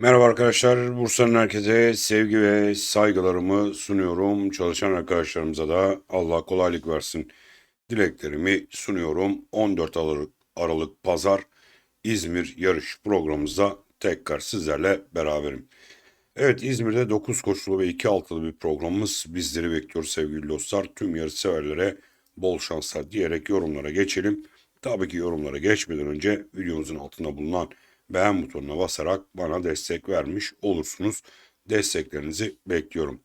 Merhaba arkadaşlar, Bursa'nın herkese sevgi ve saygılarımı sunuyorum. Çalışan arkadaşlarımıza da Allah kolaylık versin. Dileklerimi sunuyorum. 14 Aralık, Aralık Pazar İzmir yarış programımızda tekrar sizlerle beraberim. Evet İzmir'de 9 koşulu ve 2 altılı bir programımız bizleri bekliyor sevgili dostlar. Tüm yarış severlere bol şanslar diyerek yorumlara geçelim. Tabii ki yorumlara geçmeden önce videomuzun altında bulunan beğen butonuna basarak bana destek vermiş olursunuz. Desteklerinizi bekliyorum.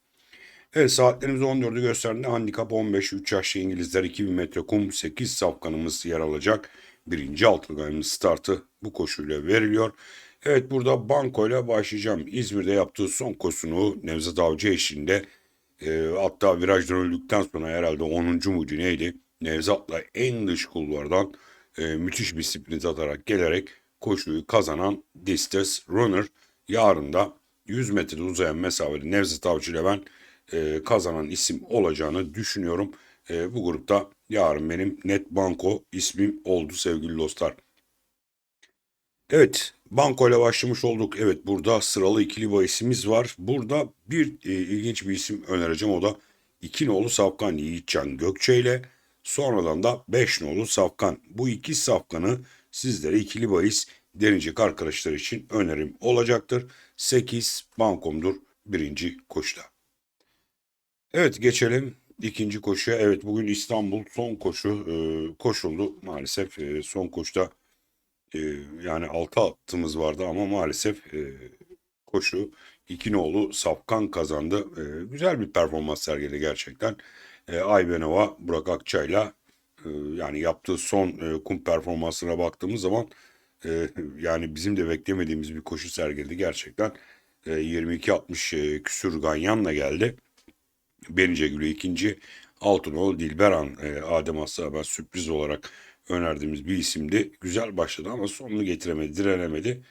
Evet saatlerimiz 14'ü gösterdiğinde handikap 15 3 yaşlı İngilizler 2000 metre kum 8 safkanımız yer alacak. Birinci altılı startı bu koşuyla veriliyor. Evet burada banko ile başlayacağım. İzmir'de yaptığı son koşusunu Nevzat Avcı eşliğinde e, hatta virajdan öldükten sonra herhalde 10. muydu neydi? Nevzat'la en dış kulvardan e, müthiş bir sprint atarak gelerek koşuyu kazanan Distes Runner. Yarın da 100 metrede uzayan mesafede Nevzat Avcı ile ben e, kazanan isim olacağını düşünüyorum. E, bu grupta yarın benim Net Banko ismim oldu sevgili dostlar. Evet, banko ile başlamış olduk. Evet, burada sıralı ikili bahisimiz var. Burada bir e, ilginç bir isim önereceğim. O da iki nolu Safkan Yiğitcan Gökçe ile sonradan da 5 nolu Safkan. Bu iki Safkan'ı sizlere ikili bahis deneyecek arkadaşlar için önerim olacaktır. 8 bankomdur birinci koşuda. Evet geçelim ikinci koşuya. Evet bugün İstanbul son koşu e, koşuldu. Maalesef e, son koşuda e, yani 6 attığımız vardı ama maalesef e, koşu iki nolu Safkan kazandı. E, güzel bir performans sergiledi gerçekten. E, Aybenova Burak Akçay'la e, yani yaptığı son e, kum performansına baktığımız zaman e, yani bizim de beklemediğimiz bir koşu sergiledi gerçekten. E, 22-60 e, küsür Ganyan'la geldi. Bence Gül'ü ikinci. Altınoğlu Dilberan e, Adem Aslı'ya ben sürpriz olarak önerdiğimiz bir isimdi. Güzel başladı ama sonunu getiremedi, direnemedi.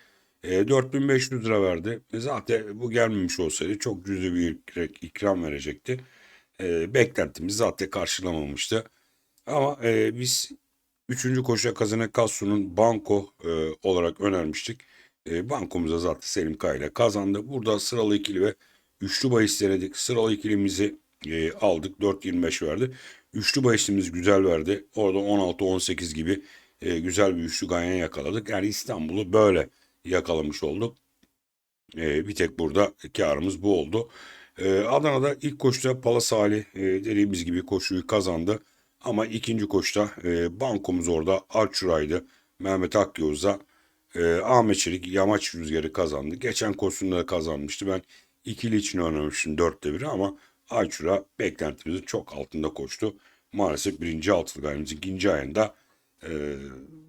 E, 4500 lira verdi. E, zaten bu gelmemiş olsaydı çok cüzi bir ikram verecekti. E, beklentimiz zaten karşılamamıştı. Ama e, biz Üçüncü koşuya Kazane Kassu'nun banko e, olarak önermiştik. E, bankomuza zaten Selim Kaya kazandı. Burada sıralı ikili ve üçlü bahis denedik. Sıralı ikilimizi e, aldık. 4.25 verdi. Üçlü bahisimiz güzel verdi. Orada 16-18 gibi e, güzel bir üçlü ganyan yakaladık. Yani İstanbul'u böyle yakalamış olduk. E, bir tek burada karımız bu oldu. E, Adana'da ilk koşuda Palas Ali e, dediğimiz gibi koşuyu kazandı. Ama ikinci koşta e, bankomuz orada Arçuray'dı. Mehmet Akyoz'a e, Ahmet Çelik yamaç rüzgarı kazandı. Geçen koşusunda da kazanmıştı. Ben ikili için oynamıştım dörtte biri ama Arçura beklentimizin çok altında koştu. Maalesef birinci altılı ayımızın ikinci ayında e,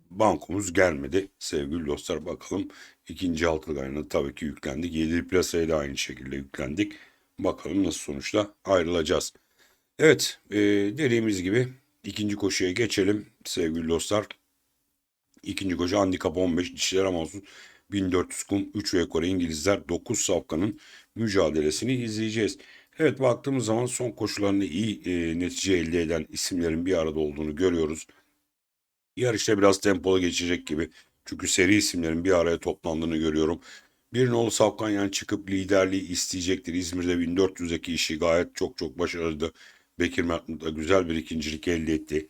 bankomuz gelmedi. Sevgili dostlar bakalım ikinci altılı ayında tabii ki yüklendik. Yedili plasaya da aynı şekilde yüklendik. Bakalım nasıl sonuçta ayrılacağız. Evet e, dediğimiz gibi İkinci koşuya geçelim sevgili dostlar. İkinci koşu handikap 15 dişiler olsun 1400 kum 3 ve İngilizler 9 safkanın mücadelesini izleyeceğiz. Evet baktığımız zaman son koşularında iyi e, netice elde eden isimlerin bir arada olduğunu görüyoruz. Yarışta biraz tempolu geçecek gibi. Çünkü seri isimlerin bir araya toplandığını görüyorum. Bir nolu Safkan yani çıkıp liderliği isteyecektir. İzmir'de 1400'deki işi gayet çok çok başarılı. Bekir Mertmut da güzel bir ikincilik elde etti.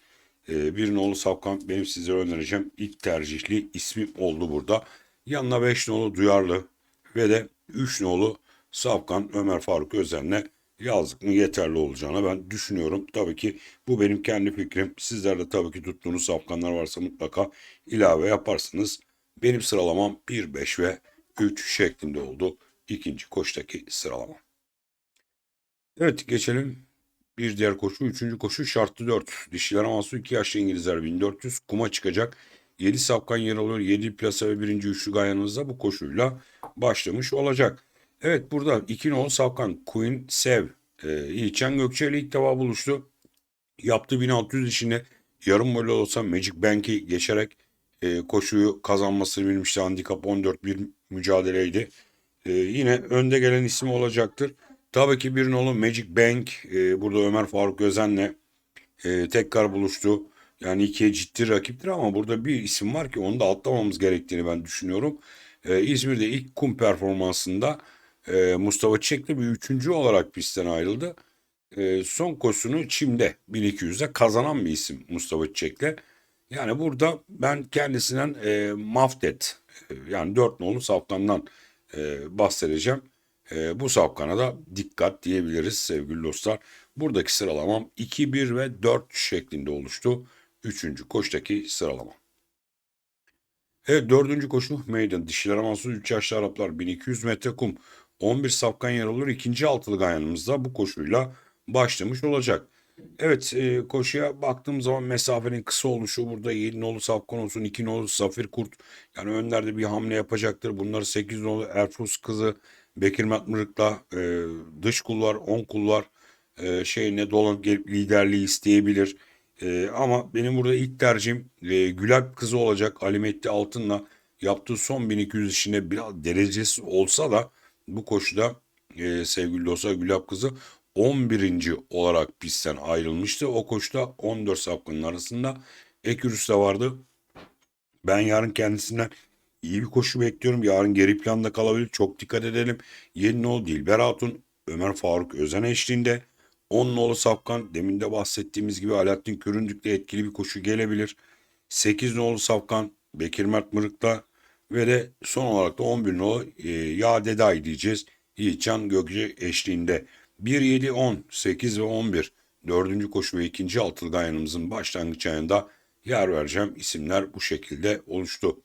Ee, bir nolu Safkan benim size önereceğim ilk tercihli ismim oldu burada. Yanına 5 nolu Duyarlı ve de 3 nolu Safkan Ömer Faruk Özen'le yazdık mı yeterli olacağını ben düşünüyorum. Tabii ki bu benim kendi fikrim. Sizler de tabii ki tuttuğunuz safkanlar varsa mutlaka ilave yaparsınız. Benim sıralamam 1, 5 ve 3 şeklinde oldu. ikinci koştaki sıralama. Evet geçelim bir diğer koşu, üçüncü koşu şartlı 4. Dişiler aması 2 yaşlı İngilizler 1400 kuma çıkacak. 7 safkan yer alıyor. 7 plasa ve birinci üçlü gayanınızda bu koşuyla başlamış olacak. Evet burada 2 nol safkan Queen Sev. Ee, Yiğitcan Gökçe ile ilk defa buluştu. Yaptığı 1600 işini yarım böyle olsa Magic Bank'i geçerek e, koşuyu kazanmasını bilmişti. Handikap 14 bir mücadeleydi. E, yine önde gelen isim olacaktır. Tabii ki bir nolu Magic Bank e, burada Ömer Faruk Özen'le e, tekrar buluştu. Yani ikiye ciddi rakiptir ama burada bir isim var ki onu da atlamamız gerektiğini ben düşünüyorum. Ee, İzmir'de ilk kum performansında e, Mustafa Çiçek'le bir üçüncü olarak pistten ayrıldı. E, son koşusunu Çim'de 1200'de kazanan bir isim Mustafa Çiçek'le. Yani burada ben kendisinden e, Maftet e, yani 4 nolu safkandan e, bahsedeceğim. E, bu safkana da dikkat diyebiliriz sevgili dostlar. Buradaki sıralamam 2, 1 ve 4 şeklinde oluştu. Üçüncü koştaki sıralamam. Evet dördüncü koşu meydan. Dişiler amansız 3 yaşlı Araplar 1200 metre kum. 11 safkan yer alır. İkinci altılı ganyanımızda bu koşuyla başlamış olacak. Evet e, koşuya baktığım zaman mesafenin kısa oluşu burada 7 nolu safkan olsun 2 nolu Safir Kurt. Yani önlerde bir hamle yapacaktır. Bunları 8 nolu Erfus kızı Bekir Matmırık'la e, dış kulvar 10 kulvar e, şeyine dolan gelip liderliği isteyebilir. E, ama benim burada ilk tercihim e, Gülap kızı olacak Ali Mehdi Altın'la yaptığı son 1200 işine biraz derecesi olsa da bu koşuda e, sevgili dostlar Gülap kızı 11. olarak pistten ayrılmıştı. O koşuda 14 sapkının arasında Ekürüs de vardı. Ben yarın kendisinden iyi bir koşu bekliyorum. Yarın geri planda kalabilir. Çok dikkat edelim. Yeni nol Dilber Hatun, Ömer Faruk Özen eşliğinde. 10 nolu Safkan demin de bahsettiğimiz gibi Alaaddin Köründük'te etkili bir koşu gelebilir. 8 nolu Safkan Bekir Mert Mırık'ta ve de son olarak da 11 nolu e, Ya Deday diyeceğiz. Yiğitcan Gökçe eşliğinde. 1, 7, 10, 8 ve 11 dördüncü koşu ve ikinci altılı gayanımızın başlangıç ayında yer vereceğim isimler bu şekilde oluştu.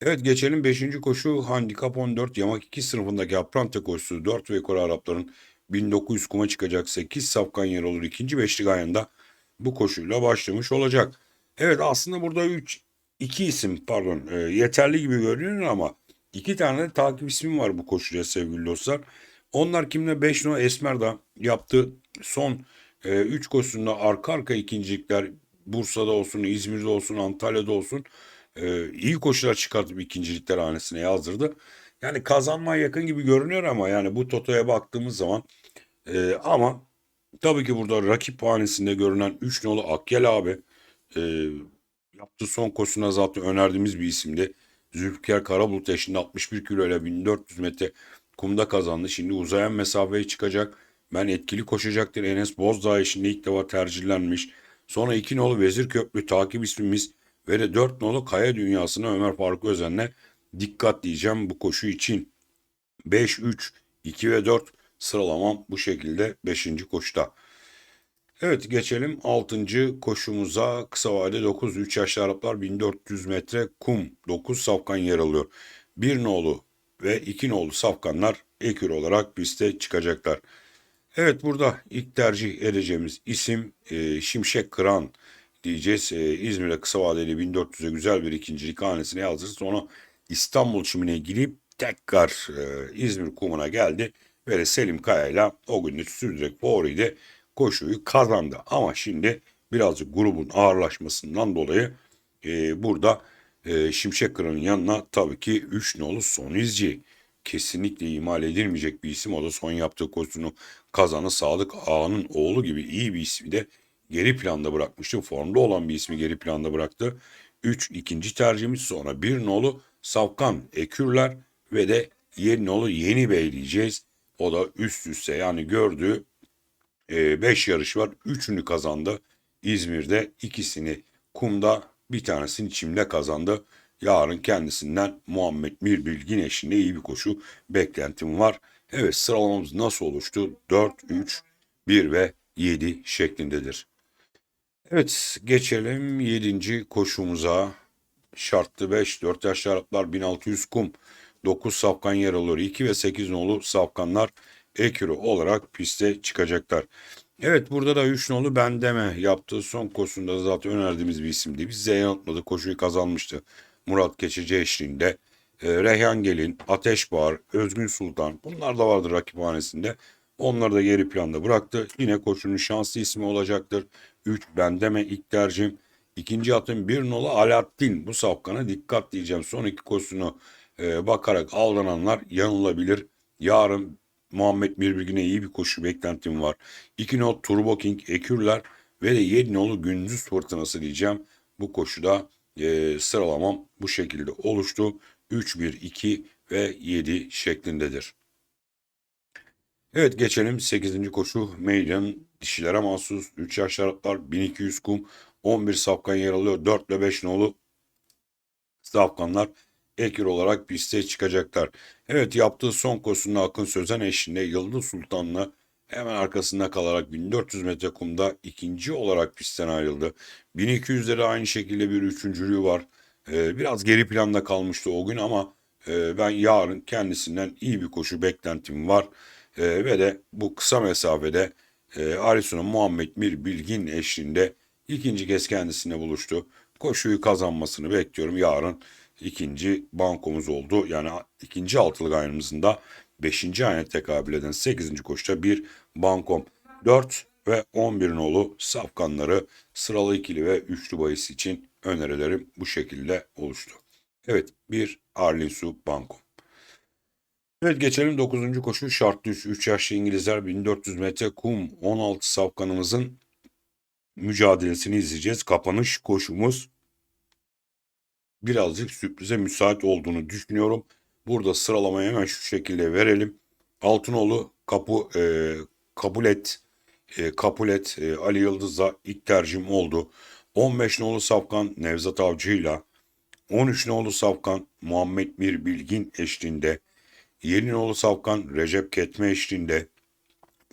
Evet geçelim 5. koşu handikap 14 yamak 2 sınıfındaki Aprante koşusu 4 ve Kore Arapların 1900 kuma çıkacak 8 safkan yer olur ikinci beşli gayanda bu koşuyla başlamış olacak. Evet aslında burada 3 2 isim pardon e, yeterli gibi görünüyor ama iki tane de takip ismi var bu koşuya sevgili dostlar. Onlar kimle 5 no Esmer'da yaptı son 3 e, koşusunda arka arka ikincilikler Bursa'da olsun, İzmir'de olsun, Antalya'da olsun e, iyi koşular çıkartıp ikincilikler hanesine yazdırdı. Yani kazanmaya yakın gibi görünüyor ama yani bu Toto'ya baktığımız zaman e, ama tabii ki burada rakip hanesinde görünen 3 nolu Akyel abi e, yaptığı son koşusuna zaten önerdiğimiz bir isimdi. Zülfikar Karabulut yaşında 61 kilo ile 1400 metre kumda kazandı. Şimdi uzayan mesafeye çıkacak. Ben etkili koşacaktır. Enes Bozdağ işinde ilk defa tercihlenmiş. Sonra iki nolu Vezir Köprü takip ismimiz ve de dört nolu Kaya Dünyası'na Ömer Faruk Özen'le dikkat diyeceğim bu koşu için. 5, 3, 2 ve 4 sıralamam bu şekilde 5. koşuda. Evet geçelim 6. koşumuza kısa vade 9 3 yaşlı Araplar 1400 metre kum 9 safkan yer alıyor. Bir nolu ve iki nolu safkanlar ekür olarak piste çıkacaklar. Evet burada ilk tercih edeceğimiz isim e, Şimşek Kıran diyeceğiz. E, İzmir'de kısa vadeli 1400'e güzel bir ikincilik hanesine yazdırdı. Sonra İstanbul çimine girip tekrar e, İzmir kumuna geldi. Ve Selim Kaya ile o günde sürdürerek favoriydi koşuyu kazandı. Ama şimdi birazcık grubun ağırlaşmasından dolayı e, burada e, Şimşek Kıran'ın yanına tabii ki 3 nolu son izci. Kesinlikle imal edilmeyecek bir isim. O da son yaptığı koşusunu kazanı Sadık Ağa'nın oğlu gibi iyi bir ismi de geri planda bırakmıştı. Formda olan bir ismi geri planda bıraktı. 3 ikinci tercihimiz sonra bir nolu Savkan Ekürler ve de yeni nolu Yeni Bey diyeceğiz. O da üst üste yani gördüğü 5 e, yarış var. Üçünü kazandı. İzmir'de ikisini kumda bir tanesini çimde kazandı. Yarın kendisinden Muhammed Mirbilgin eşliğinde iyi bir koşu beklentim var. Evet sıralamamız nasıl oluştu? 4, 3, 1 ve 7 şeklindedir. Evet geçelim 7. koşumuza. Şartlı 5, 4 yaşlı Araplar 1600 kum. 9 safkan yer alıyor. 2 ve 8 nolu safkanlar ekürü olarak piste çıkacaklar. Evet burada da 3 nolu bendeme yaptığı son koşusunda zaten önerdiğimiz bir isimdi. Bize yanıtmadı koşuyu kazanmıştı. Murat Keçici eşliğinde. E, Reyhan Gelin, Ateş Bağır, Özgün Sultan bunlar da vardır rakiphanesinde. Onları da geri planda bıraktı. Yine koşunun şanslı ismi olacaktır. 3 bendeme ilk tercihim. İkinci atım bir nolu Alaaddin. Bu safkana dikkat diyeceğim. Son iki koşusunu e, bakarak aldananlar yanılabilir. Yarın Muhammed Mirbilgin'e iyi bir koşu beklentim var. İki not Turbo King, Ekürler ve de 7 nolu Gündüz Fırtınası diyeceğim. Bu koşuda e, sıralamam bu şekilde oluştu. 3, 1, 2 ve 7 şeklindedir. Evet geçelim 8. koşu meydan dişilere mahsus 3 yaş şartlar 1200 kum 11 safkan yer alıyor 4 ile 5 nolu safkanlar ekir olarak piste çıkacaklar. Evet yaptığı son koşusunda Akın Sözen eşliğinde Yıldız Sultan'la hemen arkasında kalarak 1400 metre kumda ikinci olarak pistten ayrıldı. 1200'de de aynı şekilde bir üçüncülüğü var. Ee, biraz geri planda kalmıştı o gün ama e, ben yarın kendisinden iyi bir koşu beklentim var. Ee, ve de bu kısa mesafede e, Arizona Muhammed Mir Bilgin eşliğinde ikinci kez kendisine buluştu. Koşuyu kazanmasını bekliyorum. Yarın ikinci bankomuz oldu. Yani ikinci altılık ayımızın da 5. ayına tekabül eden 8. koşuda bir bankom. 4 ve 11 nolu safkanları sıralı ikili ve üçlü bahis için önerilerim bu şekilde oluştu. Evet bir Arlin bankom. Evet geçelim 9. koşu şartlı 3, 3 yaşlı İngilizler 1400 metre kum 16 safkanımızın mücadelesini izleyeceğiz. Kapanış koşumuz birazcık sürprize müsait olduğunu düşünüyorum. Burada sıralamayı hemen şu şekilde verelim. Altınoğlu kapu e, kabul et e, kabul et e, Ali Yıldız'la ilk tercihim oldu. 15 nolu Safkan Nevzat Avcı'yla 13 nolu Safkan Muhammed Mir Bilgin eşliğinde 7 nolu Safkan Recep Ketme eşliğinde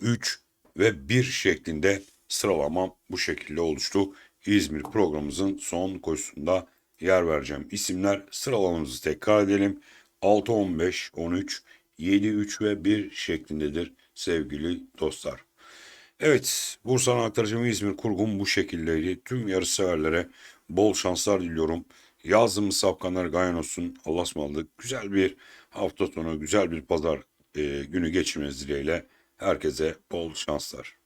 3 ve 1 şeklinde sıralamam bu şekilde oluştu. İzmir programımızın son koşusunda yer vereceğim isimler sıralamamızı tekrar edelim. 6, 15, 13, 7, 3 ve 1 şeklindedir sevgili dostlar. Evet, Bursa'nın aktarıcım İzmir kurgum bu şekildeydi. Tüm yarışseverlere bol şanslar diliyorum. Yazdığımız safkanlar gayen olsun. Allah'a ısmarladık. Güzel bir hafta sonu, güzel bir pazar e, günü geçirmeniz dileğiyle. Herkese bol şanslar.